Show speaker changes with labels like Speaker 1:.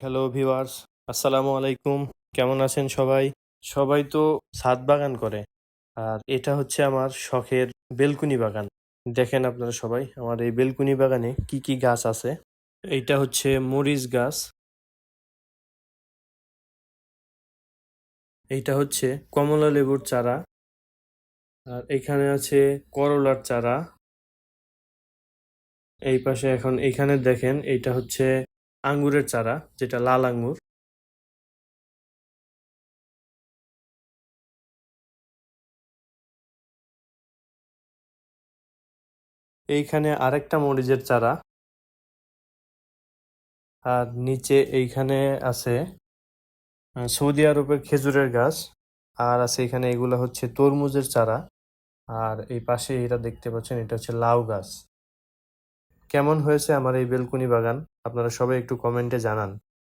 Speaker 1: Hello viewers আসসালামু আলাইকুম কেমন আছেন সবাই? সবাই তো ছাদ বাগান করে। আর এটা হচ্ছে আমার শখের বেলকুনি বাগান। দেখেন আপনারা সবাই, আমার এই বেলকুনি বাগানে কি কি গাছ আছে? এইটা হচ্ছে মরিচ গাছ। এইটা হচ্ছে কমলা লেবুর চারা। আর এখানে আছে করলার চারা। এই পাশে এখন এইখানে দেখেন, এইটা হচ্ছে আঙ্গুরের চারা, যেটা লাল আঙ্গুর। এইখানে আরেকটা মরিচের চারা। আর নিচে এইখানে আছে সৌদি আরবের খেজুরের গাছ। আর আছে এখানে এগুলো হচ্ছে তরমুজের চারা। আর এই পাশে এটা দেখতে পাচ্ছেন, এটা হচ্ছে লাউ গাছ। কেমন হয়েছে আমার এই বেলকুনি বাগান? আপনারা সবাই একটু কমেন্টে জানান।